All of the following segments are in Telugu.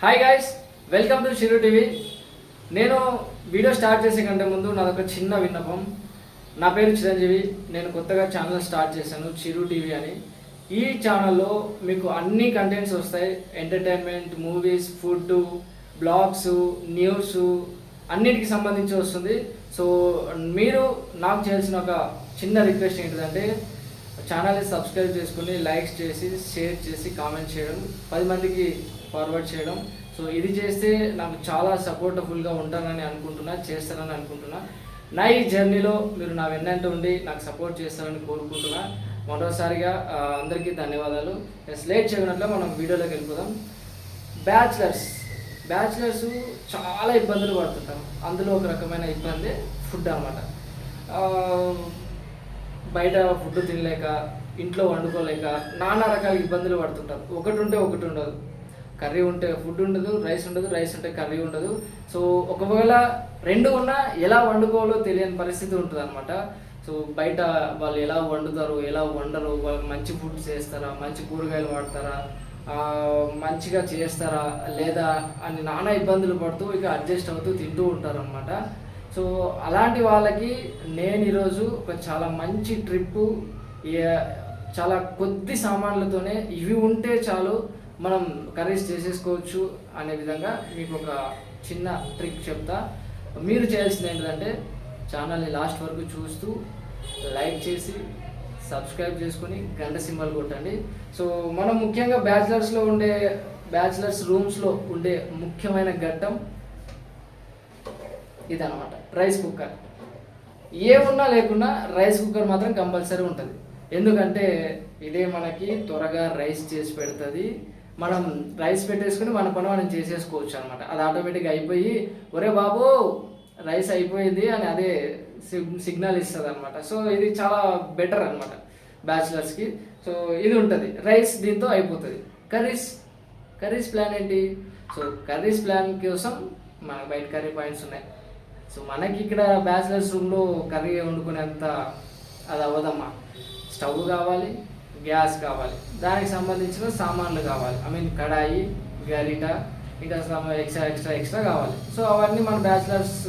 Hi guys welcome to Chiru TV నేను వీడియో స్టార్ట్ చేసే కంటే ముందు నాదొక చిన్న విన్నపం. నా పేరు చిరంజీవి నేను కొత్తగా ఛానల్ స్టార్ట్ చేశాను చిరు టీవీ అని. ఈ ఛానల్లో మీకు అన్ని కంటెంట్స్ వస్తాయి. Entertainment movies food blogs news అన్నిటికి సంబంధించి వస్తుంది. సో మీరు నాకు చేయాల్సిన ఒక చిన్న రిక్వెస్ట్ ఏంటిదంటే ఛానల్ని సబ్స్క్రైబ్ చేసుకుని లైక్స్ చేసి షేర్ చేసి కామెంట్ చేయడం. పది మందికి ఫార్వర్డ్ చేయడం. సో ఇది చేస్తే నాకు చాలా సపోర్టబుల్గా ఉంటానని అనుకుంటున్నా చేస్తానని అనుకుంటున్నా. నా ఈ జర్నీలో మీరు నా వెన్నంట ఉండి నాకు సపోర్ట్ చేస్తారని కోరుకుంటున్నా. మరోసారిగా అందరికీ ధన్యవాదాలు. లేట్ చేయనట్లు మనం వీడియోలోకి వెళ్ళిపోదాం. బ్యాచిలర్స్ బ్యాచిలర్స్ చాలా ఇబ్బందులు పడుతుంటాం అందులో ఒక రకమైన ఇబ్బంది ఫుడ్ అన్నమాట. బయట ఫుడ్ తినలేక ఇంట్లో వండుకోలేక నానా రకాల ఇబ్బందులు పడుతుంటారు. ఒకటి ఉంటే ఒకటి ఉండదు కర్రీ ఉంటే ఫుడ్ ఉండదు రైస్ ఉండదు రైస్ ఉంటే కర్రీ ఉండదు. సో ఒకవేళ రెండు ఉన్నా ఎలా వండుకోవాలో తెలియని పరిస్థితి ఉంటుంది అనమాట సో బయట వాళ్ళు ఎలా వండుతారు ఎలా వండరు వాళ్ళు మంచి ఫుడ్ చేస్తారా మంచి కూరగాయలు వాడతారా మంచిగా చేస్తారా లేదా అని నానా ఇబ్బందులు పడుతూ ఇక అడ్జస్ట్ అవుతూ తింటూ ఉంటారు అనమాట సో అలాంటి వాళ్ళకి నేను ఈరోజు ఒక చాలా మంచి ట్రిప్పు చాలా కొద్ది సామాన్లతోనే ఇవి ఉంటే చాలు మనం కర్రీస్ చేసేసుకోవచ్చు అనే విధంగా మీకు ఒక చిన్న ట్రిక్ చెప్తా. మీరు చేయాల్సింది ఏంటంటే ఛానల్ని లాస్ట్ వరకు చూస్తూ లైక్ చేసి సబ్స్క్రైబ్ చేసుకొని గంట సింబల్ కొట్టండి. సో మనం ముఖ్యంగా బ్యాచిలర్స్లో ఉండే బ్యాచిలర్స్ రూమ్స్లో ఉండే ముఖ్యమైన ఘట్టం ఇదనమాట రైస్ కుక్కర్. ఏమున్నా లేకున్నా రైస్ కుక్కర్ మాత్రం కంపల్సరీ ఉంటుంది. ఎందుకంటే ఇదే మనకి త్వరగా రైస్ చేసి పెడుతుంది. మనం రైస్ పెట్టేసుకుని మన పని మనం చేసేసుకోవచ్చు అనమాట అది ఆటోమేటిక్గా అయిపోయి ఒరే బాబు రైస్ అయిపోయింది అని అదే సిగ్నల్ ఇస్తుంది అనమాట సో ఇది చాలా బెటర్ అనమాట బ్యాచిలర్స్కి సో ఇది ఉంటుంది. రైస్ దీంతో అయిపోతుంది. కర్రీస్ కర్రీస్ ప్లాన్ ఏంటి? సో కర్రీస్ ప్లాన్ కోసం మనకు బయట కర్రీ పాయింట్స్ ఉన్నాయి. సో మనకి ఇక్కడ బ్యాచిలర్స్ రూమ్లో కర్రీ వండుకునేంత అది అవ్వదమ్మా. స్టవ్ కావాలి గ్యాస్ కావాలి. దానికి సంబంధించిన సామాన్లు కావాలి. ఐ మీన్ కడాయి గరిట ఇంకా ఎక్స్ట్రా ఎక్స్ట్రా ఎక్స్ట్రా కావాలి. సో అవన్నీ మన bachelors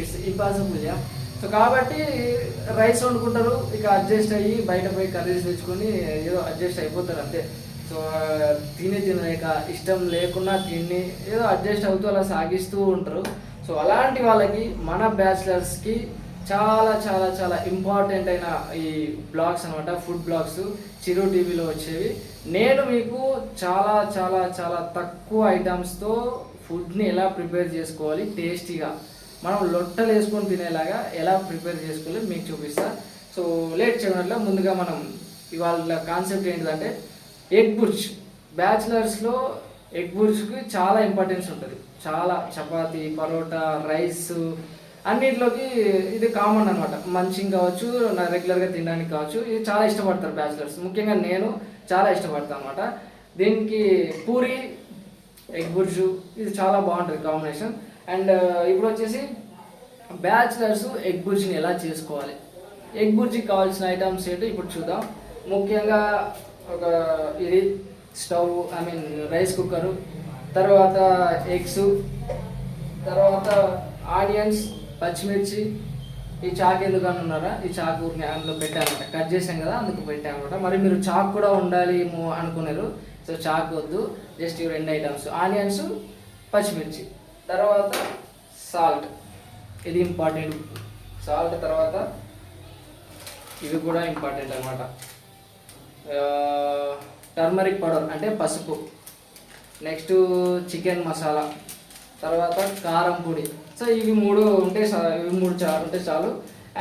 it's impossible ya so కాబట్టి రైస్ వండుకుంటారు ఇక అడ్జస్ట్ అయ్యి బయట పోయి కర్రీస్ తెచ్చుకొని ఏదో అడ్జస్ట్ అయిపోతారు అంతే. సో uh, తిని తినలేక ఇష్టం లేకున్నా తిని ఏదో అడ్జస్ట్ అవుతూ అలా సాగిస్తూ ఉంటారు. సో అలాంటి వాళ్ళకి మన బ్యాచిలర్స్కి చాలా చాలా చాలా ఇంపార్టెంట్ అయిన ఈ బ్లాగ్స్ అనమాట ఫుడ్ బ్లాగ్స్ చిరు టీవీలో వచ్చేవి. నేను మీకు చాలా చాలా చాలా తక్కువ ఐటమ్స్తో ఫుడ్ని ఎలా ప్రిపేర్ చేసుకోవాలి టేస్టీగా మనం లొట్టలు వేసుకొని తినేలాగా ఎలా ప్రిపేర్ చేసుకోవాలి మీకు చూపిస్తా. సో లేట్ చేయడంలో ముందుగా మనం ఇవాళ కాన్సెప్ట్ ఏంటిదంటే ఎగ్ బుర్జ్ బ్యాచిలర్స్లో ఎగ్ బుర్జ్కి చాలా ఇంపార్టెన్స్ ఉంటుంది. చాలా చపాతీ పరోటా రైస్ అన్నిటిలోకి ఇది కామన్ అనమాట మంచింగ్ కావచ్చు నా రెగ్యులర్గా తినడానికి కావచ్చు ఇది చాలా ఇష్టపడతారు బ్యాచిలర్స్. ముఖ్యంగా నేను చాలా ఇష్టపడతాను అనమాట దీనికి పూరి ఎగ్ బుర్జు ఇది చాలా బాగుంటుంది కాంబినేషన్. అండ్ ఇప్పుడు వచ్చేసి బ్యాచిలర్స్ ఎగ్ బుర్జిని ఎలా చేసుకోవాలి? ఎగ్ బుర్జికి కావాల్సిన ఐటమ్స్ ఏంటో ఇప్పుడు చూద్దాం. ముఖ్యంగా ఒక ఇది stove I mean rice cooker తర్వాత ఎగ్స్ తర్వాత ఆనియన్స్ పచ్చిమిర్చి ఈ చాకు ఎందుకు అనున్నారా ఈ చాకు అందులో పెట్టానమాట కట్ చేసాం కదా అందుకు పెట్టానమాట మరి మీరు చాకు కూడా ఉండాలి ఏమో అనుకున్నారు. సో చాకు వద్దు జస్ట్ ఇవి రెండు ఐటమ్స్ ఆనియన్స్ పచ్చిమిర్చి. తర్వాత సాల్ట్ ఇది ఇంపార్టెంట్ సాల్ట్ తర్వాత ఇవి కూడా ఇంపార్టెంట్ అనమాట టర్మరిక్ పౌడర్ అంటే పసుపు. నెక్స్ట్ చికెన్ మసాలా తర్వాత కారం పొడి. సో ఇవి మూడు ఉంటే ఇవి మూడు చాలు ఉంటే చాలు.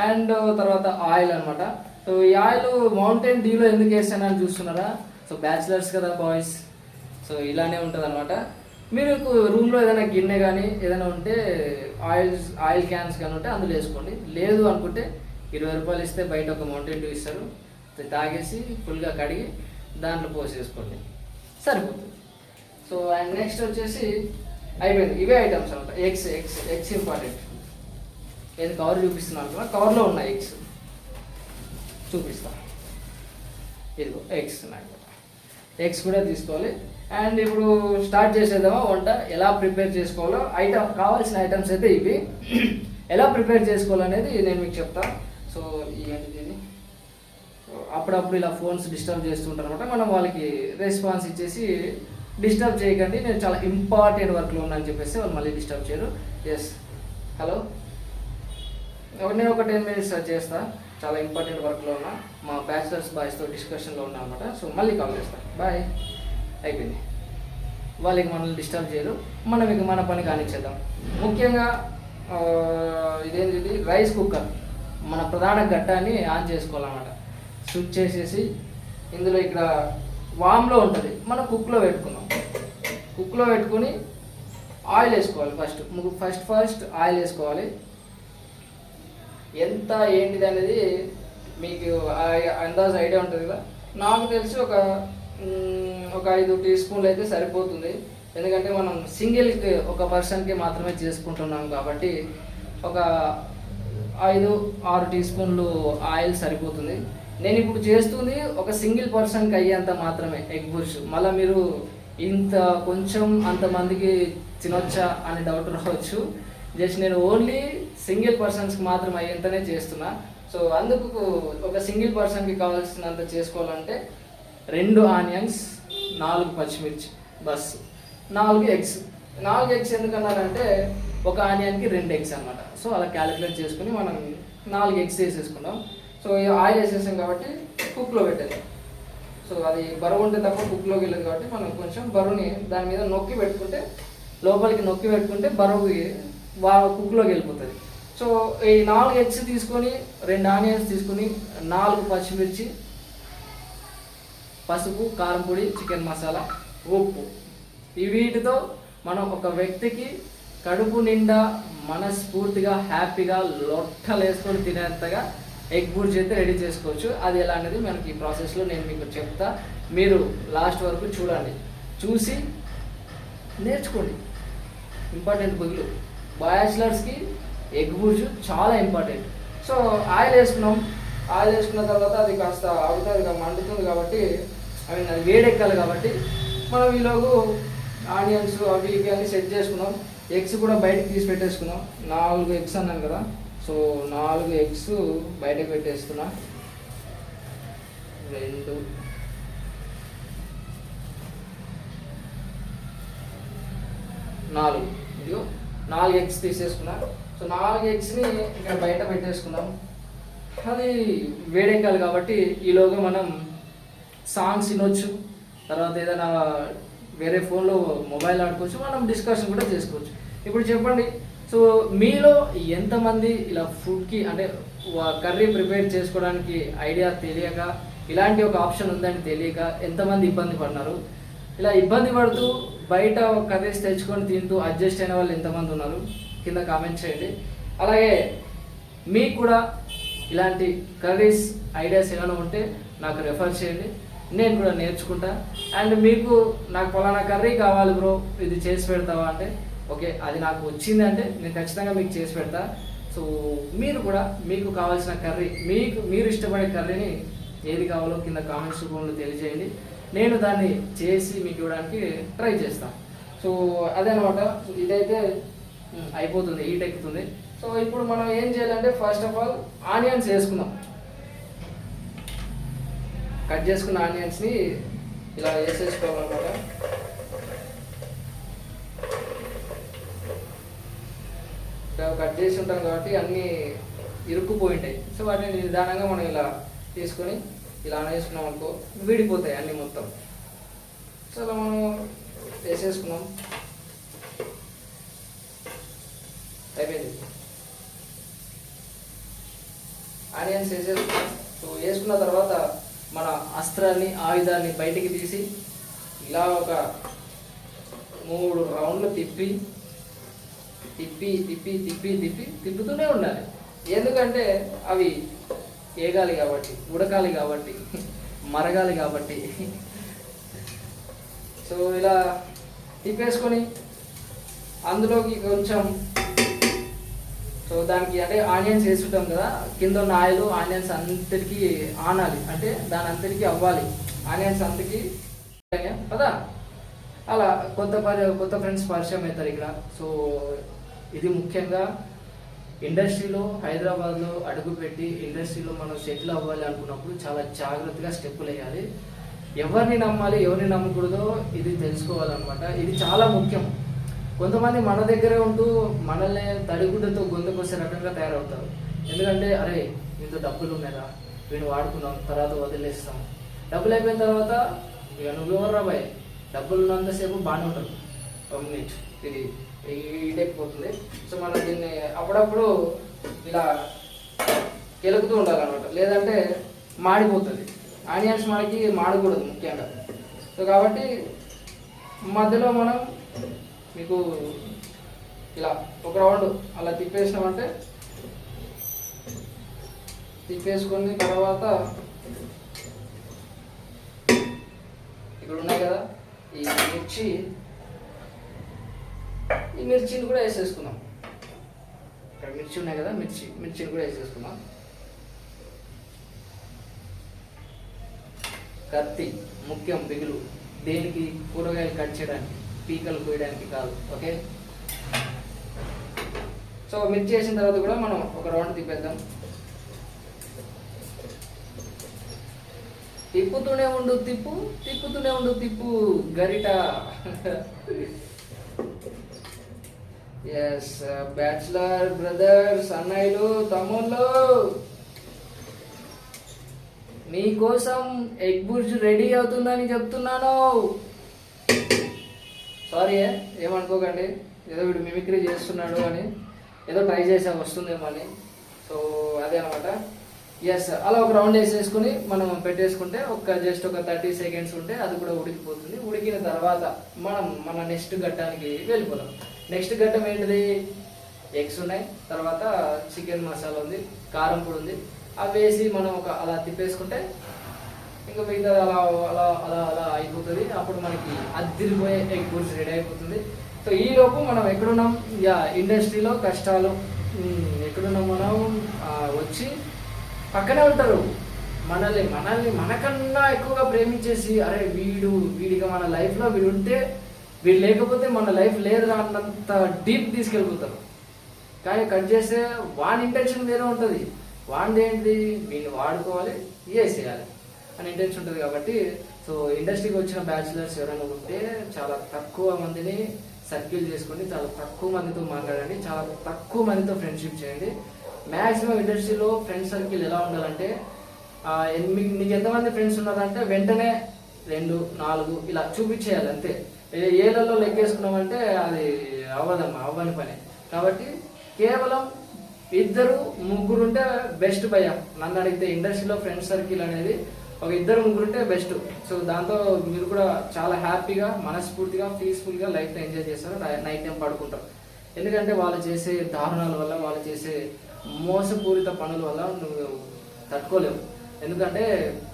అండ్ తర్వాత ఆయిల్ అనమాట సో ఈ ఆయిల్ మౌంటైన్ డీలో ఎందుకు వేసానని చూస్తున్నారా? సో బ్యాచిలర్స్ కదా బాయ్స్. సో ఇలానే ఉంటుంది అనమాట మీరు రూమ్లో ఏదైనా గిన్నె కానీ ఏదైనా ఉంటే ఆయిల్ ఆయిల్ క్యాన్స్ కానీ ఉంటే అందులో వేసుకోండి. లేదు అనుకుంటే ఇరవై రూపాయలు ఇస్తే బయట ఒక మౌంటైన్ డ్యూ ఇస్తారు. తాగేసి ఫుల్గా కడిగి దాంట్లో పోసేసుకోండి. సరిపోతుంది. సో అండ్ నెక్స్ట్ వచ్చేసి అయిపోయింది. ఇవే ఐటమ్స్ అనమాట ఎగ్స్ ఎగ్స్ ఎగ్స్ ఇంపార్టెంట్ ఏది కవర్ చూపిస్తున్నాను అనుకున్నా. కవర్లో ఉన్నాయి ఎగ్స్ చూపిస్తా. ఇదిగో ఎగ్స్ ఉన్నాయి ఎగ్స్ కూడా తీసుకోవాలి. అండ్ ఇప్పుడు స్టార్ట్ చేసేద్దామా? వంట ఎలా ప్రిపేర్ చేసుకోవాలో? ఐటమ్ కావాల్సిన ఐటమ్స్ అయితే ఇవి. ఎలా ప్రిపేర్ చేసుకోవాలనేది నేను మీకు చెప్తా. సో ఇవన్నీ దీన్ని అప్పుడప్పుడు ఇలా ఫోన్స్ డిస్టర్బ్ చేస్తుంటారు అనమాట మనం వాళ్ళకి రెస్పాన్స్ ఇచ్చేసి డిస్టర్బ్ చేయకండి నేను చాలా ఇంపార్టెంట్ వర్క్లో ఉన్నాను చెప్పేసి వాళ్ళు మళ్ళీ డిస్టర్బ్ చేయరు. ఎస్ హలో నేను ఒక టెన్ మినిట్స్ చేస్తా. చాలా ఇంపార్టెంట్ వర్క్లో ఉన్నా. మా బ్యాచిలర్స్ బాయ్స్తో డిస్కషన్లో ఉన్నా అనమాట సో మళ్ళీ కాల్ చేస్తా. బాయ్ అయిపోయింది. వాళ్ళకి మనల్ని డిస్టర్బ్ చేయరు. మనం ఇక మన పని కానిచ్చేద్దాం. ముఖ్యంగా ఇదేంటిది? Rice cooker. మన ప్రధాన ఘట్టాన్ని ఆన్ చేసుకోవాలన్నమాట. స్విచ్ చేసేసి ఇందులో ఇక్కడ వామ్లో ఉంటుంది. మనం కుక్లో పెట్టుకున్నాం కుక్లో పెట్టుకుని ఆయిల్ వేసుకోవాలి ఫస్ట్. ఫస్ట్ ఫస్ట్ ఆయిల్ వేసుకోవాలి. ఎంత ఏంటిది అనేది మీకు అందాజ్ ఐడియా ఉంటుంది కదా? నాకు తెలిసి ఒక ఒక ఐదు టీ స్పూన్లు అయితే సరిపోతుంది. ఎందుకంటే మనం సింగిల్కి ఒక పర్సన్కి మాత్రమే చేసుకుంటున్నాం కాబట్టి ఒక ఐదు ఆరు టీ స్పూన్లు ఆయిల్ సరిపోతుంది. నేను ఇప్పుడు చేస్తుంది ఒక సింగిల్ పర్సన్కి అయ్యేంత మాత్రమే ఎగ్ బుష్ మళ్ళీ మీరు ఇంత కొంచెం అంతమందికి తినొచ్చా అని డౌట్ రావచ్చు. జస్ట్ నేను ఓన్లీ సింగిల్ పర్సన్స్కి మాత్రం అయ్యేంతనే చేస్తున్నా. సో అందుకు ఒక సింగిల్ పర్సన్కి కావాల్సినంత చేసుకోవాలంటే రెండు ఆనియన్స్ నాలుగు పచ్చిమిర్చి బస్. నాలుగు ఎగ్స్. నాలుగు ఎగ్స్ ఎందుకన్నారంటే ఒక ఆనియన్కి రెండు ఎగ్స్ అన్నమాట. సో అలా క్యాలిక్యులేట్ చేసుకుని మనం నాలుగు ఎగ్స్ వేసేసుకున్నాం సో ఆయిల్ వేసేసాం కాబట్టి కుక్లో పెట్టేది సో అది బరువు ఉంటే తప్ప కుక్లోకి వెళ్ళదు కాబట్టి మనం కొంచెం బరువుని దాని మీద నొక్కి పెట్టుకుంటే లోపలికి నొక్కి పెట్టుకుంటే బరువు కుక్లోకి వెళ్ళిపోతుంది. సో ఈ నాలుగు ఎగ్స్ తీసుకొని రెండు ఆనియన్స్ తీసుకొని నాలుగు పచ్చిమిర్చి పసుపు కారం పొడి చికెన్ మసాలా ఉప్పు. ఈ వీటితో మనం ఒక వ్యక్తికి కడుపు నిండా మనస్ఫూర్తిగా హ్యాపీగా లొట్టలేసుకొని తినేంతగా ఎగ్ బుర్జ్ అయితే రెడీ చేసుకోవచ్చు. అది ఎలా అనేది మనకి ఈ ప్రాసెస్లో నేను మీకు చెప్తా. మీరు లాస్ట్ వరకు చూడండి. చూసి నేర్చుకోండి. ఇంపార్టెంట్ బుగ్లు బ్యాచిలర్స్కి ఎగ్ బుర్జ్ చాలా ఇంపార్టెంట్ సో ఆయిల్ వేసుకున్నాం. ఆయిల్ వేసుకున్న తర్వాత అది కాస్త అవుతుంది మండుతుంది కాబట్టి ఐ మీన్ అది వేడెక్కాలి కాబట్టి మనం ఈలోగు ఆనియన్స్ అవి ఇవి అన్నీ సెట్ చేసుకున్నాం. ఎగ్స్ కూడా బయటకు తీసి పెట్టేసుకున్నాం. నాలుగు ఎగ్స్ అన్నాను కదా. సో నాలుగు ఎగ్స్ బయట పెట్టేస్తున్నా. రెండు. నాలుగు. ఇదిగో నాలుగు ఎగ్స్ తీసేసుకున్నా. సో నాలుగు ఎగ్స్ని ఇక్కడ బయట పెట్టేసుకున్నాం అది వేడెక్కాలి కాబట్టి ఈలోగా మనం సాంగ్స్ వినొచ్చు. తర్వాత ఏదైనా వేరే ఫోన్లో మొబైల్ ఆడుకోవచ్చు. మనం డిస్కషన్ కూడా చేసుకోవచ్చు. ఇప్పుడు చెప్పండి సో మీలో ఎంతమంది ఇలా ఫుడ్కి అంటే కర్రీ ప్రిపేర్ చేసుకోవడానికి ఐడియా తెలియక ఇలాంటి ఒక ఆప్షన్ ఉందని తెలియక ఎంతమంది ఇబ్బంది పడినారు ఇలా ఇబ్బంది పడుతూ బయట కర్రీస్ తెచ్చుకొని తింటూ అడ్జస్ట్ అయిన వాళ్ళు ఎంతమంది ఉన్నారు? కింద కామెంట్ చేయండి. అలాగే మీకు కూడా ఇలాంటి కర్రీస్ ఐడియాస్ ఏమైనా ఉంటే నాకు రెఫర్ చేయండి. నేను కూడా నేర్చుకుంటా. అండ్ మీకు నాకు పలానా కర్రీ కావాలి బ్రో ఇది చేసి పెడతావా అంటే ఓకే అది నాకు వచ్చిందంటే నేను ఖచ్చితంగా మీకు చేసి పెడతా. సో మీరు కూడా మీకు కావాల్సిన కర్రీ మీకు మీరు ఇష్టపడే కర్రీని ఏది కావాలో కింద కామెంట్స్ రూపంలో తెలియజేయండి. నేను దాన్ని చేసి మీకు ఇవ్వడానికి ట్రై చేస్తాను సో అదే అనమాట ఇదైతే అయిపోతుంది హీట్ ఎక్కుతుంది. సో ఇప్పుడు మనం ఏం చేయాలంటే ఫస్ట్ ఆఫ్ ఆల్ ఆనియన్స్ వేసుకుందాం. కట్ చేసుకున్న ఆనియన్స్ని ఇలా వేసేసుకోవాలన్నమాట. కట్ చేసి ఉంటాం కాబట్టి అన్నీ ఇరుక్కుపోయి ఉంటాయి సో వాటిని నిదానంగా మనం ఇలా తీసుకొని ఇలా వేసుకున్నాం అనుకో విడిపోతాయి అన్నీ మొత్తం. సో అలా మనం వేసేసుకున్నాం. అయిపోయింది. ఆనియన్స్ వేసేసుకున్నాం. సో వేసుకున్న తర్వాత మన అస్త్రాన్ని ఆయుధాన్ని బయటికి తీసి ఇలా ఒక మూడు రౌండ్లు తిప్పి తిప్పి తిప్పి తిప్పి తిప్పి తిప్పుతూనే ఉండాలి. ఎందుకంటే అవి ఏగాలి కాబట్టి ఉడకాలి కాబట్టి మరగాలి కాబట్టి. సో ఇలా తిప్పేసుకొని అందులోకి కొంచెం సో దానికి అంటే ఆనియన్స్ వేసుకుంటాం కదా కింద ఉన్న ఆయిల్ ఆనియన్స్ అంతటికి ఆనాలి. అంటే దాని అంతటికి అవ్వాలి. ఆనియన్స్ అంతకి కదా అలా కొత్త పరి కొత్త ఫ్రెండ్స్ పరిచయం అవుతారు ఇక్కడ. సో ఇది ముఖ్యంగా ఇండస్ట్రీలో హైదరాబాద్లో అడుగుపెట్టి ఇండస్ట్రీలో మనం సెటిల్ అవ్వాలి అనుకున్నప్పుడు చాలా జాగ్రత్తగా స్టెప్పులు వేయాలి. ఎవరిని నమ్మాలి ఎవరిని నమ్మకూడదో ఇది తెలుసుకోవాలన్నమాట. ఇది చాలా ముఖ్యం. కొంతమంది మన దగ్గరే ఉంటూ మనల్ని తడిగుడ్డతో గొంతుకొచ్చే రకంగా తయారవుతారు. ఎందుకంటే అరే ఇంత డబ్బులు ఉన్నాయా వీడిని వాడుకున్నాం తర్వాత వదిలేస్తాం. డబ్బులు అయిపోయిన తర్వాత ఇక నువ్వెవరు రాబాయ్ డబ్బులు ఉన్నంతసేపు బాగానే ఉంటారు. ఒక మినిట్. ఇది ఇదైపోతుంది సో మనం దీన్ని అప్పుడప్పుడు ఇలా కెలుకుతూ ఉండాలన్నమాట. లేదంటే మాడిపోతుంది. ఆనియన్స్ మనకి మాడకూడదు ముఖ్యంగా. సో కాబట్టి మధ్యలో మనం మీకు ఇలా ఒక రౌండ్ అలా తిప్పేసినామంటే తిప్పేసుకుని తర్వాత ఇక్కడ ఉన్నాయి కదా ఈ మిర్చి ఈ మిర్చిని కూడా వేసేసుకున్నాం ఇక్కడ మిర్చి ఉన్నాయి కదా మిర్చి మిర్చిని కూడా వేసేసుకున్నాం కత్తి ముఖ్యం బిగులు. దేనికి? కూరగాయలు కట్ చేయడానికి పీకలు కోయడానికి కాదు ఓకే? సో మిర్చి వేసిన తర్వాత కూడా మనం ఒక రౌండ్ తిప్పేద్దాం. తిప్పుతూనే ఉండు తిప్పు. తిప్పుతూనే ఉండు తిప్పు గరిట. ఎస్ బ్యాచులర్ బ్రదర్స్ అన్నయ్యలు తమ్ముళ్ళు. మీకోసం ఎగ్ బుర్జ్ రెడీ అవుతుందని చెప్తున్నాను. సారీ ఏమనుకోకండి. ఏదో వీడు మిమిక్రీ చేస్తున్నాడు అని ఏదో ట్రై చేసా వస్తుందేమో అని. సో అదే అనమాట. ఎస్ అలా ఒక రౌండ్ వేసేసుకుని మనం పెట్టేసుకుంటే ఒక జస్ట్ ఒక థర్టీ సెకండ్స్ ఉంటే అది కూడా ఉడికిపోతుంది. ఉడికిన తర్వాత మనం మన నెక్స్ట్ ఘట్టానికి వెళ్ళిపోదాం. నెక్స్ట్ ఘట్టం ఏంటిది? ఎగ్స్ ఉన్నాయి. తర్వాత చికెన్ మసాలా ఉంది కారం పొడి ఉంది. అవి వేసి మనం ఒక అలా తిప్పేసుకుంటే ఇంకా మిగతా అలా అలా అలా అలా అయిపోతుంది. అప్పుడు మనకి అద్దిరిపోయే ఎగ్ గురించి రెడీ అయిపోతుంది. సో ఈ లోపు మనం ఎక్కడున్నాం? యా ఇండస్ట్రీలో కష్టాలు. ఎక్కడున్నాం మనం? వచ్చి పక్కనే ఉంటారు. మనల్ని మనల్ని మనకన్నా ఎక్కువగా ప్రేమించేసి అరే వీడు వీడిగా మన లైఫ్లో వీడు ఉంటే వీళ్ళు లేకపోతే మన లైఫ్ లేదు అన్నంత డీప్ తీసుకెళ్ళిపోతారు. కానీ కట్ చేస్తే వాని ఇంటెన్షన్ వేరే ఉంటుంది. వాడిది ఏంటి? వీళ్ళు వాడుకోవాలి చేయాలి అని ఇంటెన్షన్ ఉంటుంది కాబట్టి సో ఇండస్ట్రీకి వచ్చిన బ్యాచులర్స్ ఎవరైనా ఉంటే చాలా తక్కువ మందిని సర్కిల్ చేసుకొని చాలా తక్కువ మందితో మాట్లాడండి చాలా తక్కువ మందితో ఫ్రెండ్షిప్ చేయండి. మ్యాక్సిమం ఇండస్ట్రీలో ఫ్రెండ్ సర్కిల్ ఎలా ఉండాలంటే మీకు నీకు ఎంతమంది ఫ్రెండ్స్ ఉన్నారంటే వెంటనే రెండు నాలుగు ఇలా చూపించేయాలి అంతే. ఏళ్ళలో లెక్కేసుకున్నామంటే అది అవ్వదమ్మా అవ్వని పని. కాబట్టి కేవలం ఇద్దరు ముగ్గురు ఉంటే బెస్ట్ భయ. నన్ను అడిగితే ఇండస్ట్రీలో ఫ్రెండ్ సర్కిల్ అనేది ఒక ఇద్దరు ముగ్గురుంటే బెస్ట్. సో దాంతో మీరు కూడా చాలా హ్యాపీగా మనస్ఫూర్తిగా పీస్ఫుల్గా లైఫ్ ఎంజాయ్ చేస్తారు. నైట్ టైం పడుకుంటారు ఎందుకంటే వాళ్ళు చేసే దారుణాల వల్ల వాళ్ళు చేసే మోసపూరిత పనుల వల్ల నువ్వు తట్టుకోలేవు. ఎందుకంటే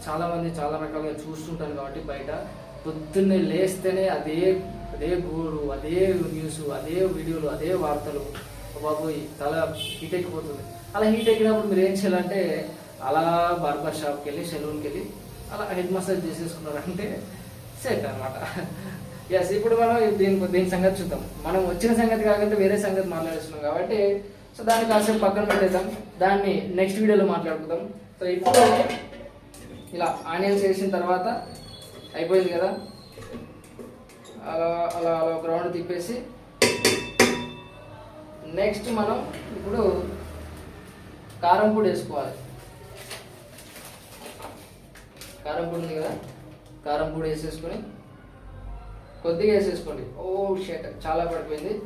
చాలామంది చాలా రకాలుగా చూస్తుంటారు కాబట్టి బయట. పొద్దున్నే లేస్తేనే అదే అదే గోడు అదే న్యూస్ అదే వీడియోలు అదే వార్తలు. బాబోయ్ తల హీట్ ఎక్కిపోతుంది అలా హీట్ ఎక్కినప్పుడు మీరు ఏం చేయాలంటే అలా బార్బర్ షాప్కి వెళ్ళి సెలూన్కి వెళ్ళి అలా హెడ్ మసాజ్ చేసేసుకున్నారంటే సెట్ అనమాట ఎస్ ఇప్పుడు మనం దీని దీని సంగతి చూద్దాం. మనం వచ్చిన సంగతి కాకుండా వేరే సంగతి మాట్లాడుతున్నాం కాబట్టి సో దాన్ని కాసేపు పక్కన పెట్టేద్దాం. దాన్ని నెక్స్ట్ వీడియోలో మాట్లాడుకుందాం. సో ఇప్పుడు ఇలా ఆనియన్స్ వేసిన తర్వాత అయిపోయింది కదా? అలా అలా అలా ఒక తిప్పేసి నెక్స్ట్ మనం ఇప్పుడు కారం పొడి వేసుకోవాలి. కారం పొడి ఉంది కదా? కారం పొడి వేసేసుకొని కొద్దిగా వేసేసుకోండి. ఓ షెట్ చాలా పడిపోయింది.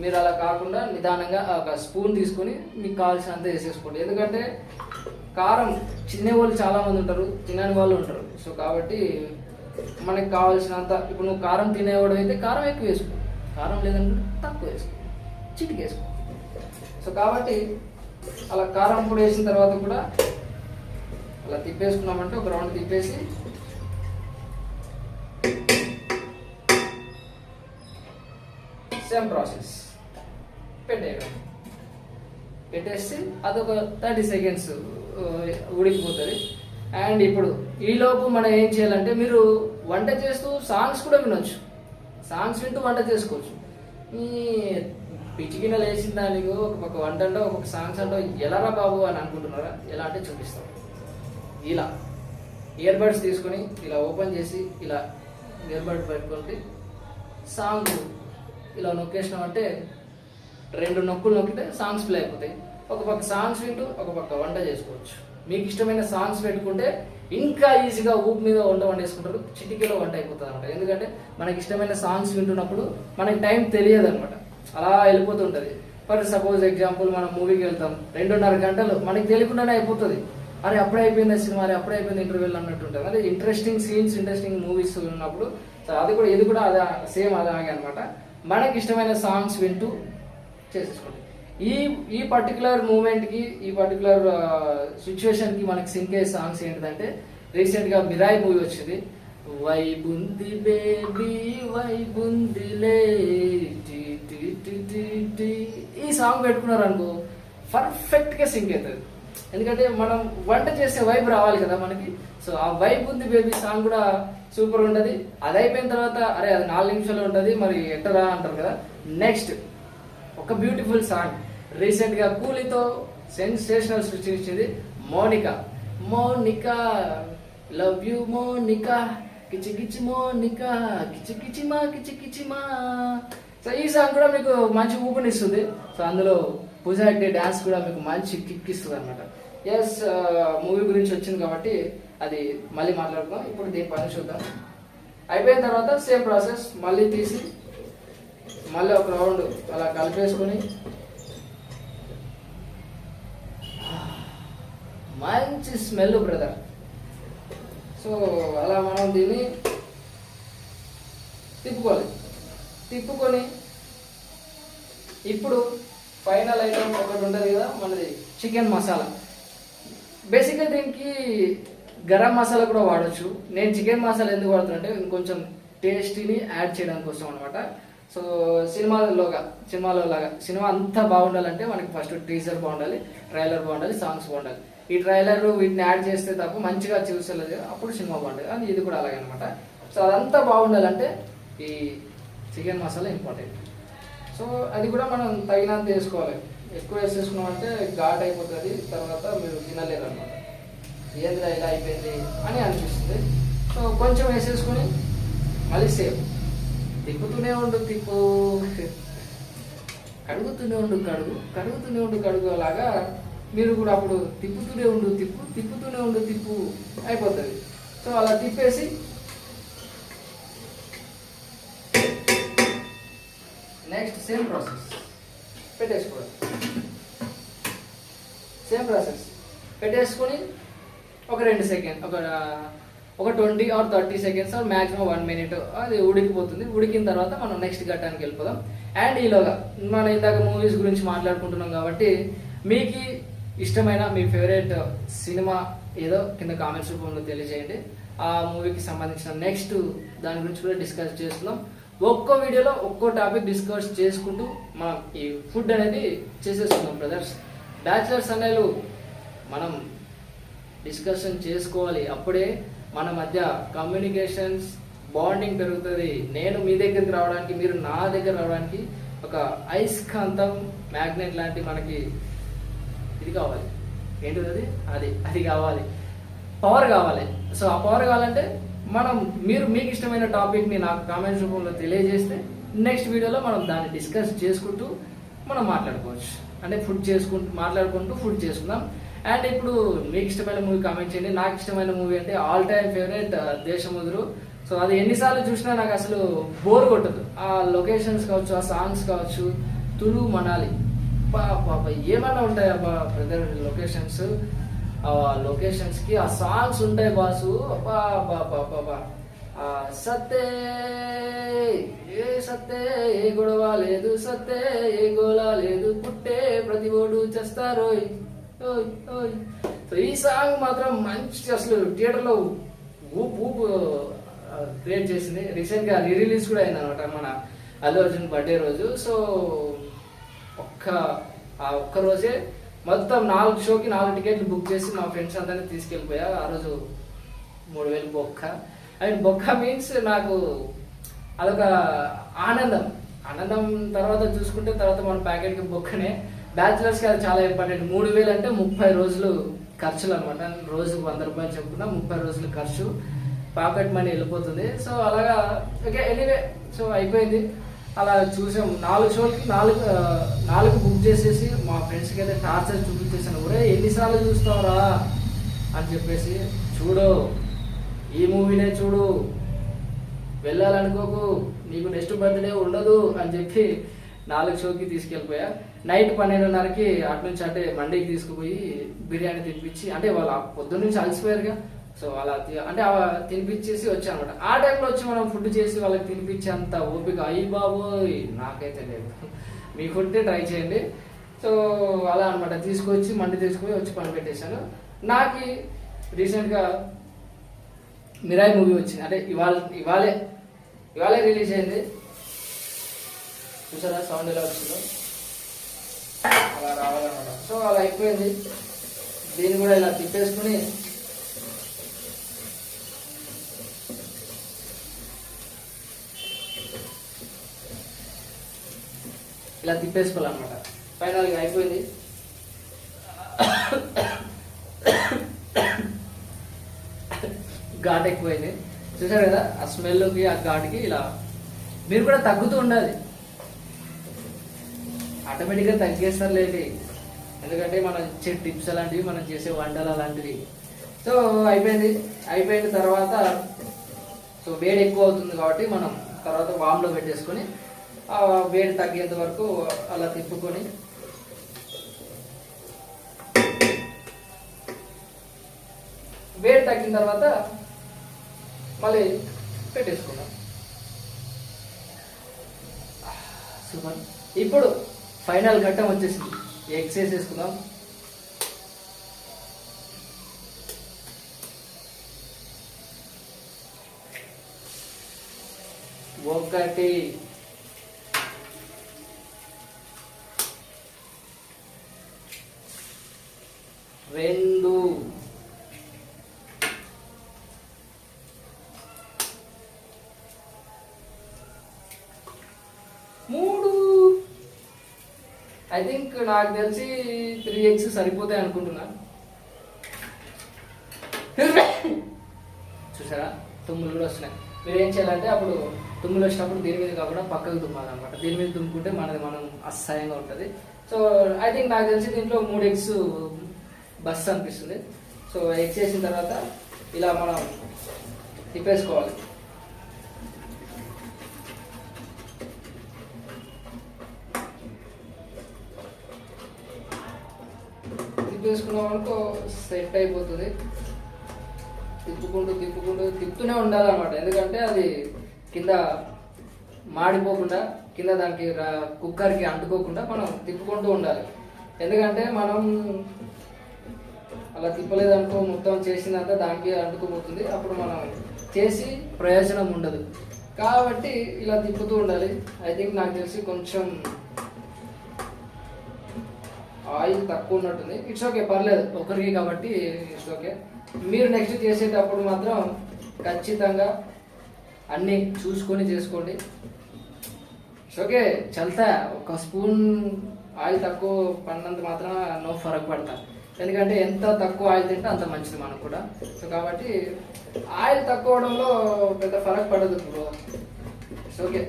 మీరు అలా కాకుండా నిదానంగా ఒక స్పూన్ తీసుకొని మీకు కావాల్సినంత వేసేసుకోండి. ఎందుకంటే కారం చిన్న వాళ్ళు చాలామంది ఉంటారు తినని వాళ్ళు ఉంటారు. సో కాబట్టి మనకి కావాల్సినంత ఇప్పుడు నువ్వు కారం తినేవాడు అయితే కారం ఎక్కువ వేసుకో. కారం లేదంటే తక్కువ వేసుకో. చిటికి వేసుకో. సో కాబట్టి అలా కారం పొడి వేసిన తర్వాత కూడా అలా తిప్పేసుకున్నామంటే ఒక రౌండ్ తిప్పేసి సేమ్ ప్రాసెస్. పెట్టేయడం. పెట్టేసి అదొక థర్టీ సెకండ్స్ ఉడికిపోతుంది. అండ్ ఇప్పుడు ఈలోపు మనం ఏం చేయాలంటే మీరు వంట చేస్తూ సాంగ్స్ కూడా వినొచ్చు. సాంగ్స్ వింటూ వంట చేసుకోవచ్చు. ఈ పిచ్చి గిన్నెలు వేసిన దానికి ఒక పక్క వంట అంటే ఒక సాంగ్స్ అంటే ఎలారా బాబు అని అనుకుంటున్నారా? ఎలా అంటే చూపిస్తాం. ఇలా ఇయర్ బడ్స్ తీసుకొని ఇలా ఓపెన్ చేసి ఇలా ఇయర్ బడ్ పెట్టుకుంటే సాంగ్ ఇలా నొక్కేసినాం అంటే రెండు నొక్కులు నొక్కితే సాంగ్స్ ప్లే అయిపోతాయి. ఒక పక్క సాంగ్స్ వింటూ ఒక పక్క వంట చేసుకోవచ్చు. మీకు ఇష్టమైన సాంగ్స్ పెట్టుకుంటే ఇంకా ఈజీగా ఊపు మీద వంట వండేసుకుంటారు చిటికీలో వంట అయిపోతుంది అనమాట ఎందుకంటే మనకి ఇష్టమైన సాంగ్స్ వింటున్నప్పుడు మనకి టైం తెలియదు అనమాట అలా వెళ్ళిపోతుంటుంది. ఫర్ సపోజ్ ఎగ్జాంపుల్ మనం మూవీకి వెళ్తాం రెండున్నర గంటలు మనకి తెలియకుండానే అయిపోతుంది. అరే అప్పుడే అయిపోయింది సినిమా అరే అప్పుడే అయిపోయింది ఇంటర్వ్యూలు అన్నట్టు ఉంటుంది. అదే ఇంట్రెస్టింగ్ సీన్స్ ఇంట్రెస్టింగ్ మూవీస్ ఉన్నప్పుడు సో అది కూడా ఇది కూడా అదే సేమ్ అలాగే అనమాట మనకి ఇష్టమైన సాంగ్స్ వింటూ చేసేసుకోండి. ఈ ఈ పర్టికులర్ మూమెంట్కి ఈ పర్టికులర్ సిచ్యువేషన్కి మనకి సింక్ అయ్యే సాంగ్స్ ఏంటంటే రీసెంట్గా మిరాయి మూవీ వచ్చింది. వైబుంది బేబీ వైబుందిలే టీ ఈ సాంగ్ పెట్టుకున్నారు అనుకో పర్ఫెక్ట్గా సింక్ అవుతుంది. ఎందుకంటే మనం వంట చేసే వైబ్ రావాలి కదా మనకి. సో ఆ వైబ్ ఉంది బేబీ సాంగ్ కూడా సూపర్ ఉంటుంది. అది అయిపోయిన తర్వాత అరే అది నాలుగు నిమిషాలు ఉంటుంది మరి ఎట్టరా అంటారు కదా. నెక్స్ట్ ఒక బ్యూటిఫుల్ సాంగ్ రీసెంట్గా కూలీతో సెన్సేషనల్ సృష్టించింది Monica. Monica love you Monica. కిచి కిచి మోనికా కిచి కిచి మా కిచి కిచి మా. సో ఈ సాంగ్ కూడా మీకు మంచి ఊపినిస్తుంది. సో అందులో పూజ హెగ్డే డాన్స్ కూడా మీకు మంచి కిక్ ఇస్తుంది అనమాట ఎస్ మూవీ uh, గురించి వచ్చింది కాబట్టి అది మళ్ళీ మాట్లాడుకుందాం. ఇప్పుడు దీని పని చూద్దాం. అయిపోయిన తర్వాత సేమ్ ప్రాసెస్ మళ్ళీ తీసి మళ్ళీ ఒక రౌండ్ అలా కలిపేసుకొని మంచి స్మెల్ బ్రదర్ సో అలా మనం దీన్ని తిప్పుకోవాలి. తిప్పుకొని ఇప్పుడు ఫైనల్ ఐటమ్ ఒకటి ఉంటుంది కదా మనది చికెన్ మసాలా బేసిక్గా దీనికి గరం మసాలా కూడా వాడచ్చు. నేను చికెన్ మసాలా ఎందుకు వాడుతానంటే ఇంకొంచెం టేస్టీని యాడ్ చేయడం కోసం అనమాట సో సినిమాలోగా సినిమాలో లాగా సినిమా అంతా బాగుండాలంటే మనకి ఫస్ట్ టీజర్ బాగుండాలి ట్రైలర్ బాగుండాలి సాంగ్స్ బాగుండాలి. ఈ ట్రైలర్ వీటిని యాడ్ చేస్తే తప్ప మంచిగా చూసలేదు అప్పుడు సినిమా బాగుంటుంది. అది ఇది కూడా అలాగే అనమాట సో అదంతా బాగుండాలంటే ఈ చికెన్ మసాలా ఇంపార్టెంట్. సో అది కూడా మనం తగినంత వేసుకోవాలి. ఎక్కువ వేసేసుకున్నామంటే ఘాట్ అయిపోతుంది తర్వాత మీరు తినలేరు అనమాట ఏంద్రా ఇలా అయిపోయింది అని అనిపిస్తుంది. సో కొంచెం వేసేసుకొని మళ్ళీ సేమ్. తిప్పుతూనే ఉండు తిప్పు. కడుగుతూనే ఉండు కడుగు. కడుగుతూనే ఉండు కడుగు అలాగా మీరు కూడా అప్పుడు తిప్పుతూనే ఉండు తిప్పు తిప్పుతూనే ఉండు తిప్పు అయిపోతుంది. సో అలా తిప్పేసి నెక్స్ట్ సేమ్ ప్రాసెస్ పెట్టేసుకోవాలి. సేమ్ ప్రాసెస్ పెట్టేసుకొని ఒక రెండు సెకండ్ ఒక ఒక twenty or thirty seconds or maximum one minute అది ఉడికిపోతుంది. ఉడికిన తర్వాత మనం నెక్స్ట్ ఘట్టానికి వెళ్ళిపోదాం. అండ్ ఈలోగా మనం ఇందాక మూవీస్ గురించి మాట్లాడుకుంటున్నాం కాబట్టి మీకు ఇష్టమైన మీ ఫేవరెట్ సినిమా ఏదో కింద కామెంట్స్ రూపంలో తెలియజేయండి. ఆ మూవీకి సంబంధించిన నెక్స్ట్ దాని గురించి కూడా డిస్కస్ చేస్తున్నాం. ఒక్కో వీడియోలో ఒక్కో టాపిక్ డిస్కస్ చేసుకుంటూ మనం ఈ ఫుడ్ అనేది చేసేస్తున్నాం బ్రదర్స్ బ్యాచిలర్స్ అనేలు మనం డిస్కషన్ చేసుకోవాలి. అప్పుడే మన మధ్య కమ్యూనికేషన్స్ బాండింగ్ పెరుగుతుంది. నేను మీ దగ్గరికి రావడానికి మీరు నా దగ్గర రావడానికి ఒక ఐస్కాంతం మ్యాగ్నెట్ లాంటి మనకి ఇది కావాలి. ఏంటిది అది? అది అది కావాలి. పవర్ కావాలి. సో ఆ పవర్ కావాలంటే మనం మీరు మీకు ఇష్టమైన టాపిక్ని నాకు కామెంట్స్ రూపంలో తెలియజేస్తే నెక్స్ట్ వీడియోలో మనం దాన్ని డిస్కస్ చేసుకుంటూ మనం మాట్లాడుకోవచ్చు. అంటే ఫుడ్ చేసుకుంటూ మాట్లాడుకుంటూ ఫుడ్ చేసుకుందాం. అండ్ ఇప్పుడు మీకు ఇష్టమైన మూవీ కామెంట్ చేయండి. నాకు ఇష్టమైన మూవీ అంటే all time favourite Desamuduru. So అది ఎన్నిసార్లు చూసినా నాకు అసలు బోర్ కొట్టదు. ఆ లొకేషన్స్ కావచ్చు ఆ సాంగ్స్ కావచ్చు తులు మనాలి. ఏమైనా ఉంటాయి అబ్బా బ్రదర్ లొకేషన్స్ ఆ లొకేషన్స్కి ఆ సాంగ్స్ ఉంటాయి బాసు. అబ్బా అబ్బా అబ్బా ఆ సత్తే ఏ సత్తే ఏ గొడవ లేదు సత్తే ఏ గోళ లేదు. పుట్టే ప్రతి ఓడు చేస్తారోయ్ ఓయ్ ఓయ్ సో ఈ సాంగ్ మాత్రం మంచి అసలు థియేటర్లో ఊపు ఊపు క్రియేట్ చేసింది. రీసెంట్గా రీ రిలీజ్ కూడా అయింది అనమాట మన అల్లు అర్జున్ బర్త్డే రోజు. సో ఒక్క ఆ ఒక్క రోజే మొత్తం నాలుగు షోకి నాలుగు టికెట్లు బుక్ చేసి మా ఫ్రెండ్స్ అందరినీ తీసుకెళ్ళిపోయా. ఆ రోజు మూడు వేలు బొక్క. అండ్ బొక్క మీన్స్ నాకు అదొక ఆనందం. ఆనందం తర్వాత చూసుకుంటే తర్వాత మన ప్యాకెట్కి బొక్కనే. బ్యాచిలర్స్కి అది చాలా ఇంపార్టెంట్. మూడు వేలు అంటే ముప్పై రోజులు ఖర్చులు అనమాట రోజుకు వంద రూపాయలు చెప్పుకున్నా ముప్పై రోజులు ఖర్చు. పాకెట్ మనీ వెళ్ళిపోతుంది. సో అలాగా ఓకే ఎనీవే. సో అయిపోయింది. అలా చూసాం నాలుగు షోలకి నాలుగు నాలుగు బుక్ చేసేసి మా ఫ్రెండ్స్కి అయితే టార్చర్ చూపించేసాను. ఒరే ఎన్నిసార్లు చూస్తావురా? అని చెప్పేసి చూడు ఈ మూవీనే చూడు. వెళ్ళాలనుకోకు నీకు నెక్స్ట్ బర్త్డే ఉండదు. అని చెప్పి నాలుగు షోకి తీసుకెళ్ళిపోయా. నైట్ పన్నెండున్నరకి అటు నుంచి అంటే మండీకి తీసుకుపోయి బిర్యానీ తినిపించి అంటే వాళ్ళ పొద్దున్న నుంచి అలసిపోయారుగా. సో అలా అంటే తినిపించేసి వచ్చాను అనమాట ఆ టైంలో వచ్చి మనం ఫుడ్ చేసి వాళ్ళకి తినిపించే అంత ఓపిక అయ్యి బాబు నాకైతే లేదు. మీకుంటే ట్రై చేయండి. సో అలా అనమాట తీసుకొచ్చి మండి తీసుకొని వచ్చి పని పెట్టేశాను. నాకు రీసెంట్గా మిరాయి మూవీ వచ్చింది. అంటే ఇవాళ ఇవాళే ఇవాళే రిలీజ్ అయింది. చూసారా? సౌండ్ ఎలా వచ్చిందో? అలా రావాలన్నమాట. సో అలా అయిపోయింది. దీన్ని కూడా ఇలా తిప్పేసుకుని ఇలా తిప్పేసుకోవాలన్నమాట. ఫైనల్గా అయిపోయింది. ఘాట్ ఎక్కువైంది. చూసారు కదా ఆ స్మెల్కి ఆ ఘాటుకి ఇలా మీరు కూడా తగ్గుతూ ఉండాలి. ఆటోమేటిక్గా తగ్గేస్తారు లేండి. ఎందుకంటే మనం ఇచ్చే టిప్స్ అలాంటివి మనం చేసే వంటలు అలాంటివి. సో అయిపోయింది. అయిపోయిన తర్వాత సో వేడి ఎక్కువ అవుతుంది కాబట్టి మనం తర్వాత వామ్లో పెట్టేసుకొని ఆ వేడి తగ్గేంత వరకు అలా తిప్పుకొని వేడి తగ్గిన తర్వాత మళ్ళీ పెట్టేసుకుందాం. సూపర్. ఇప్పుడు ఫైనల్ ఘట్టం వచ్చేసింది. ఎగ్స్ వేసేసుకుందాం ఒకటి రెండు. మూడు. ఐ థింక్ నాకు తెలిసి త్రీ ఎగ్స్ సరిపోతాయి అనుకుంటున్నా. చూసారా? తుమ్ములు కూడా వస్తున్నాయి. మీరు ఏం చేయాలంటే అప్పుడు తుమ్ములు వచ్చినప్పుడు దీని మీద కాకుండా పక్కకు తుమ్మాలన్నమాట. దీని మీద తుమ్ముకుంటే మనది మనం అసహ్యంగా ఉంటుంది. సో ఐ థింక్ నాకు తెలిసి దీంట్లో మూడు ఎగ్స్ బస్ అనిపిస్తుంది. సో ఎగ్స్ చేసిన తర్వాత ఇలా మనం తిప్పేసుకోవాలి. తిప్పేసుకున్నాం అనుకో సెట్ అయిపోతుంది. తిప్పుకుంటూ తిప్పుకుంటూ తిప్పుతూనే ఉండాలన్నమాట. ఎందుకంటే అది కింద మాడిపోకుండా కింద దానికి కుక్కర్కి అంటుకోకుండా మనం తిప్పుకుంటూ ఉండాలి. ఎందుకంటే మనం అలా తిప్పలేదనుకో మొత్తం చేసిందంతా దానికి అంటుకుపోతుంది. అప్పుడు మనం చేసి ప్రయోజనం ఉండదు. కాబట్టి ఇలా తిప్పుతూ ఉండాలి. ఐ థింక్ నాకు తెలిసి కొంచెం ఆయిల్ తక్కువ ఉన్నట్టుంది. ఇట్స్ ఓకే పర్లేదు. ఒకరికి కాబట్టి ఇట్స్ ఓకే మీరు నెక్స్ట్ చేసేటప్పుడు మాత్రం ఖచ్చితంగా అన్నీ చూసుకొని చేసుకోండి. ఇట్స్ ఓకే చల్తా. ఒక స్పూన్ ఆయిల్ తక్కువ పడినంత మాత్రం నో ఫరక్ పడతా. ఎందుకంటే ఎంత తక్కువ ఆయిల్ తింటే అంత మంచిది మనకు కూడా. సో కాబట్టి ఆయిల్ తక్కువ అవడంలో పెద్ద ఫరక్ పడదు ఇప్పుడు ఓకే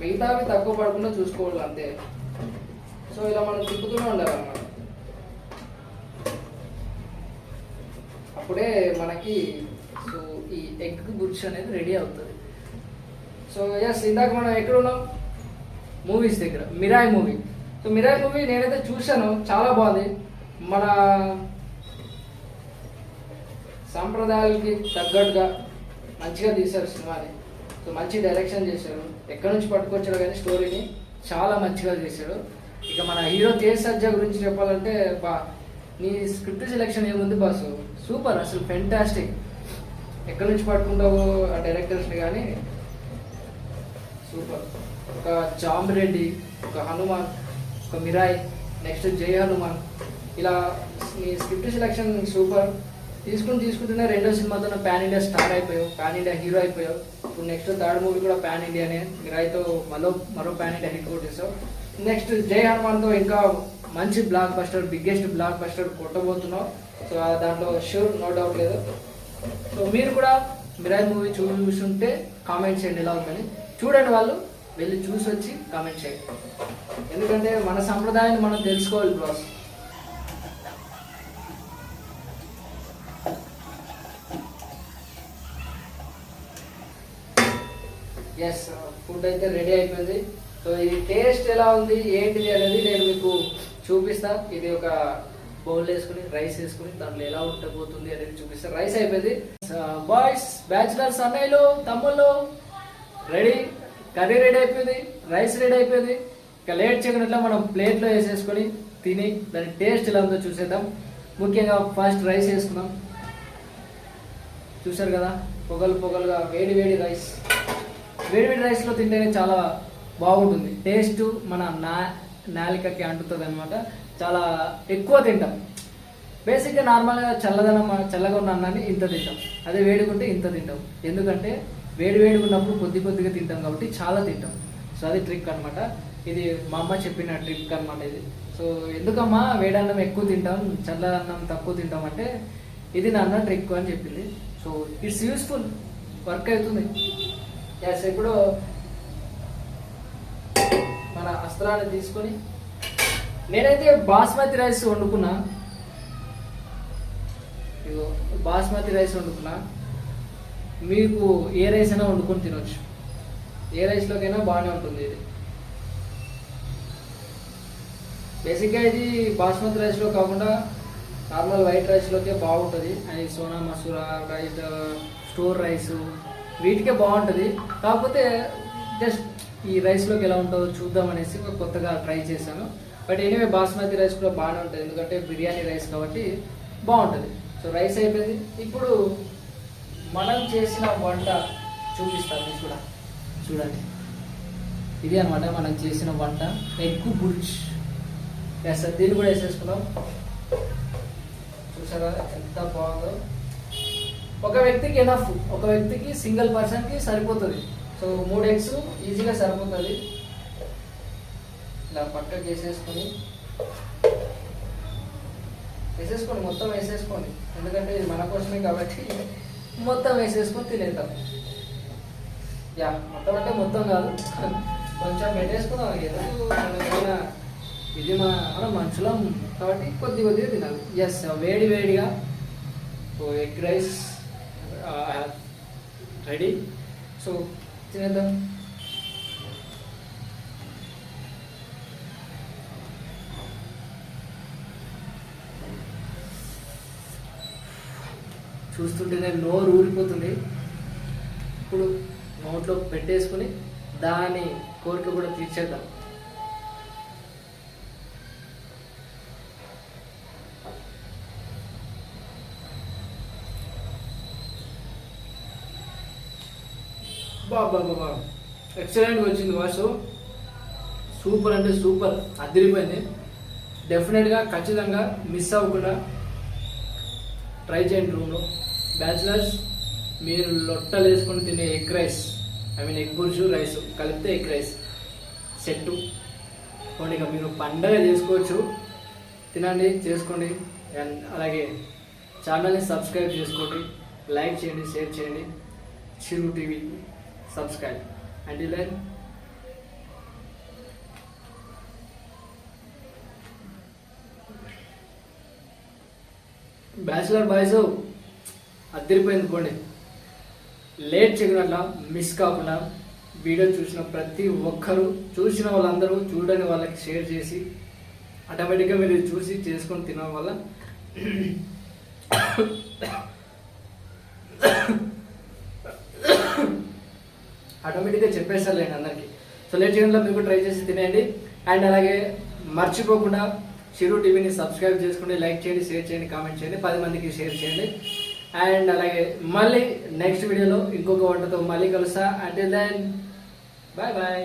మిగతావి తక్కువ పడకుండా చూసుకోవాలి అంతే. సో ఇలా మనం తిప్పుతూనే ఉండాలన్నమాట. అప్పుడే మనకి సో ఈ ఎగ్ బుర్చ్ అనేది రెడీ అవుతుంది. సో ఎస్ ఇందాక మనం ఎక్కడ ఉన్నాం? మూవీస్ దగ్గర. Mirai movie so Mirai movie నేనైతే చూశాను. చాలా బాగుంది. మన సాంప్రదాయాలకి తగ్గట్టుగా మంచిగా తీశారు సినిమాని. సో మంచి డైరెక్షన్ చేశారు. ఎక్కడి నుంచి పట్టుకొచ్చాడు కానీ స్టోరీని చాలా మంచిగా చేశాడు ఇక మన హీరో తేజ్ సజ్జా గురించి చెప్పాలంటే బా నీ స్క్రిప్ట్ సెలెక్షన్ ఏముంది బాసు? సూపర్ అసలు ఫెంటాస్టిక్ ఎక్కడి నుంచి పట్టుకుంటావు ఆ డైరెక్టర్స్ని కానీ? సూపర్. ఒక జాంబిరెడ్డి ఒక హనుమాన్ ఒక మిరాయ్ నెక్స్ట్ జై హనుమాన్. ఇలా మీ స్క్రిప్ట్ సెలెక్షన్ సూపర్. తీసుకుని తీసుకుంటూనే రెండో సినిమాతో పాన్ ఇండియా స్టార్ అయిపోయావు పాన్ ఇండియా హీరో అయిపోయావు. ఇప్పుడు నెక్స్ట్ థర్డ్ మూవీ కూడా పాన్ ఇండియానే మిరాయితో మరో మరో పాన్ ఇండియా హిట్ కొట్టేసావు నెక్స్ట్ జై హనుమాన్తో ఇంకా మంచి blockbuster biggest blockbuster కొట్టబోతున్నావు. సో దాంట్లో షూర్ నో డౌట్ లేదు. సో మీరు కూడా మిరాజ్ మూవీ చూ చూస్తుంటే కామెంట్ చేయండి ఎలా ఉందని. చూడండి వాళ్ళు వెళ్ళి చూసి వచ్చి కామెంట్ చేయండి. ఎందుకంటే మన సంప్రదాయాన్ని మనం తెలుసుకోవాలి బ్రాస్ ఎస్ ఫుడ్ అయితే రెడీ అయిపోయింది. సో ఇది టేస్ట్ ఎలా ఉంది ఏంటిది అనేది నేను మీకు చూపిస్తా. ఇది ఒక బౌల్ వేసుకుని రైస్ వేసుకుని దాంట్లో ఎలా ఉండబోతుంది అనేది చూపిస్తా. రైస్ అయిపోయింది. బాయ్స్ బ్యాచిలర్స్ అన్నయ్యలు తమ్ముళ్ళు రెడీ కర్రీ రెడీ అయిపోయింది. రైస్ రెడీ అయిపోయింది. ఇక లేట్ చేయకుండా మనం ప్లేట్లో వేసేసుకొని తిని దాని టేస్ట్ ఎలా ఉందో చూసేద్దాం. ముఖ్యంగా ఫస్ట్ రైస్ వేసుకుందాం. చూశారు కదా? పొగలు పొగలుగా వేడి వేడి రైస్ వేడివేడి రైస్లో తింటేనే చాలా బాగుంటుంది. టేస్ట్ మన నా నాలికకి అంటుతుంది అనమాట చాలా ఎక్కువ తింటాం. బేసిక్గా నార్మల్గా చల్లదనం చల్లగా ఉన్న అన్నాన్ని ఇంత తింటాం. అదే వేడుకుంటే ఇంత తింటాం. ఎందుకంటే వేడి వేడిగా ఉన్నప్పుడు కొద్ది కొద్దిగా తింటాం కాబట్టి చాలా తింటాం. సో అది ట్రిక్ అనమాట ఇది మా అమ్మ చెప్పిన ట్రిక్ అనమాట ఇది. సో ఎందుకమ్మా వేడన్నం ఎక్కువ తింటాం చల్లదన్నం తక్కువ తింటాం అంటే ఇది నాన్న ట్రిక్ అని చెప్పింది. So it's useful. వర్క్ అవుతుంది. ఎస్ ఇప్పుడు మన అస్త్రాన్ని తీసుకొని నేనైతే బాస్మతి రైస్ వండుకున్నా. ఇదిగో బాస్మతి రైస్ వండుకున్నా. మీకు ఏ రైస్ అయినా వండుకొని తినొచ్చు. ఏ రైస్లోకైనా బాగానే ఉంటుంది ఇది. బేసిక్గా ఇది బాస్మతి రైస్లో కాకుండా నార్మల్ వైట్ రైస్లోకే బాగుంటుంది. అది Sona Masuri rice store rice వీటికే బాగుంటుంది. కాకపోతే జస్ట్ ఈ రైస్లోకి ఎలా ఉంటుందో చూద్దాం అనేసి కొత్తగా ట్రై చేశాను. బట్ ఎనీవే బాస్మతి రైస్ కూడా బాగానే ఉంటుంది. ఎందుకంటే బిర్యానీ రైస్ కాబట్టి బాగుంటుంది. సో రైస్ అయిపోయింది. ఇప్పుడు మనం చేసిన వంట చూపిస్తాను మీకు కూడా. చూడండి. ఇది అనమాట మనం చేసిన వంట. ఎగ్ బుల్చ్ ఎస్ దీన్ని కూడా వేసేసుకున్నాం చూసారా? ఎంత బాగుందో. ఒక వ్యక్తికి ఎనఫ్ ఒక వ్యక్తికి సింగిల్ పర్సన్కి సరిపోతుంది. సో మూడు ఎగ్స్ ఈజీగా సరిపోతుంది. ఇలా పక్కకి వేసేసుకొని వేసేసుకోండి మొత్తం వేసేసుకోండి ఎందుకంటే ఇది మన కోసమే కాబట్టి మొత్తం వేసేసుకొని తినేద్దాం. యా మొత్తం అంటే మొత్తం కాదు. కొంచెం పెట్టేసుకుందాం. ఎందుకు ఏమైనా ఇది మన మనం మనుషులం కాబట్టి కొద్ది కొద్దిగా తినాలి. ఎస్ వేడి వేడిగా. So egg rice. Ready so తినేద్దాం చూస్తుంటేనే నోరు ఊరిపోతుంది. ఇప్పుడు నోట్లో పెట్టేసుకుని దాని కోరిక కూడా తీర్చేద్దాం. బాబా ఎక్సలెంట్గా వచ్చింది వాసు సూపర్ అంటే సూపర్ అదిరిపోయింది. డెఫినెట్గా ఖచ్చితంగా మిస్ అవ్వకుండా ట్రై చేయండి రూమ్లో బ్యాచిలర్స్ మీరు లొట్టలు వేసుకొని తినే egg rice I mean egg bhurji rice కలిపితే ఎగ్ రైస్ సెట్టు పోనీ ఇక మీరు పండగ చేసుకోవచ్చు. తినండి చేసుకోండి. అండ్ అలాగే ఛానల్ని సబ్స్క్రైబ్ చేసుకోండి. లైక్ చేయండి షేర్ చేయండి. Chiru TV subscribe. And then, bachelor boys అద్దరిపోయింది పోండి లేట్ చేయకుండా మిస్ కాకుండా వీడియో చూసిన ప్రతి ఒక్కరూ చూసిన వాళ్ళందరూ చూడని వాళ్ళకి షేర్ చేసి ఆటోమేటిక్గా మీరు చూసి చేసుకొని తినడం వల్ల ఆటోమేటిక్గా చెప్పేస్తారు లేండి అందరికీ. సో లేట్ చేయడంలో మీకు ట్రై చేసి తినేయండి. అండ్ అలాగే మర్చిపోకుండా చిరు టీవీని సబ్స్క్రైబ్ చేసుకోండి లైక్ చేయండి షేర్ చేయండి కామెంట్ చేయండి పది మందికి షేర్ చేయండి. అండ్ అలాగే మళ్ళీ నెక్స్ట్ వీడియోలో ఇంకొక వంటతో మళ్ళీ కలుస్తా. అంటే దెన్ బాయ్ బాయ్